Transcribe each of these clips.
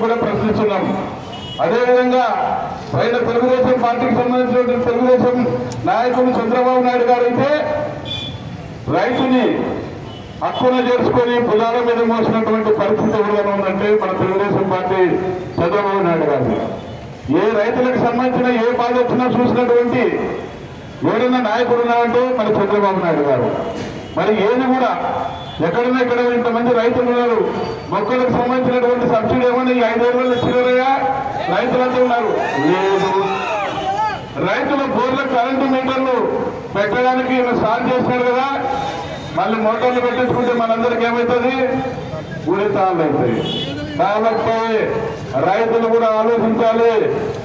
కూడా ప్రశ్నిస్తున్నాం అదేవిధంగా పైన తెలుగుదేశం పార్టీకి సంబంధించినటువంటి తెలుగుదేశం నాయకుడు చంద్రబాబు నాయుడు గారు అయితే రైతుని హక్కున చేర్చుకొని భుజాల మీద మోసినటువంటి పరిస్థితి ఎవరైనా ఉందంటే మన తెలుగుదేశం పార్టీ చంద్రబాబు నాయుడు గారు ఏ రైతులకు సంబంధించిన ఏ బాధ వచ్చినా చూసినటువంటి ఎవరైనా నాయకుడు ఉన్నారంటే మన చంద్రబాబు నాయుడు గారు. మరి ఏది కూడా ఎక్కడైనా ఇక్కడ ఇంతమంది రైతులు ఉన్నారు. మొక్కలకు సంబంధించినటువంటి సబ్సిడీ ఏమన్నా ఈ ఐదేళ్ళు ఇచ్చినారయ్యా? రైతులంతా ఉన్నారు. లేదు. రైతుల బోర్ల కరెంటు మీటర్లు పెట్టడానికి స్టార్ట్ చేసినారు కదా. మళ్ళీ మోటార్లు పెట్టించుకుంటే మనందరికి ఏమవుతుంది ఉరితాళ్ళు అవుతాయి కాబట్టి రైతులు కూడా ఆలోచించాలి.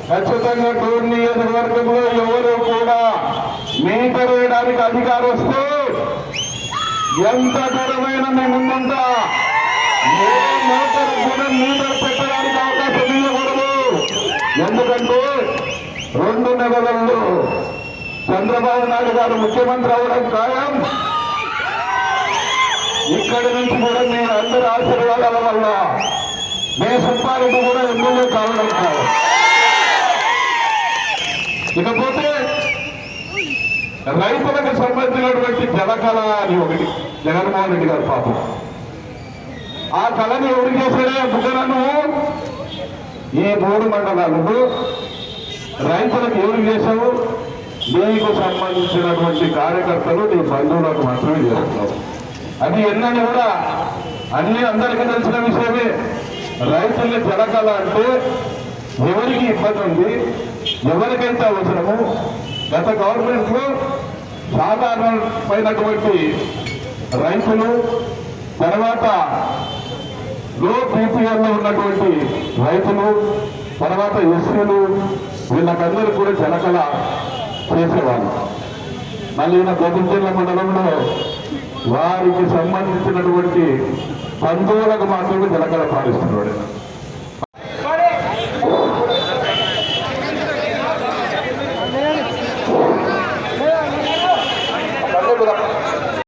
ఖచ్చితంగా టూర్ నియోజకవర్గంలో ఎవరు కూడా మీటర్ వేయడానికి అధికారం వస్తే ఎంత దూరమైన మీ ముందుంటా ఏ మోటార్ కూడా మీటర్ పెట్టడానికి అవకాశం ఇవ్వకూడదు. ఎందుకంటే రెండు నెలలలో చంద్రబాబు నాయుడు గారు ముఖ్యమంత్రి అవడం ఖాయం. ఇక్కడి నుంచి కూడా మీరు అందరి ఆశీర్వాదాల వల్ల మీ సుబ్బారెడ్డి కూడా ఎమ్మెల్యే కావడం ఖాయం. ఇకపోతే రైతులకు సంబంధించినటువంటి జలకళ అని ఒకటి. జగన్మోహన్ రెడ్డి గారు పాపం. ఆ కళను ఎవరు చేశాడే? బుగ్గలను ఈ మూడు మండలాలకు రైతులకు ఎవరు చేశావు? నీకు సంబంధించినటువంటి కార్యకర్తలు నీ బంధువులకు మాత్రమే చేస్తావు అది ఎన్నని కూడా అన్ని అందరికీ తెలిసిన విషయమే. రైతుల్ని జలకళ అంటే ఎవరికి ఇబ్బంది ఉంది? ఎవరికైతే అవసరము గత గవర్నమెంట్లో సాధారణమైనటువంటి రైతులు తర్వాత లో పీపీఎల్లో ఉన్నటువంటి రైతులు తర్వాత ఎస్సీలు వీళ్ళకందరూ కూడా జలకళ చేసేవాళ్ళు. మళ్ళీ ఈయన గోపించర్ల మండలంలో వారికి సంబంధించినటువంటి బంధువులకు మాత్రమే జలకళ పాలిస్తున్నాడు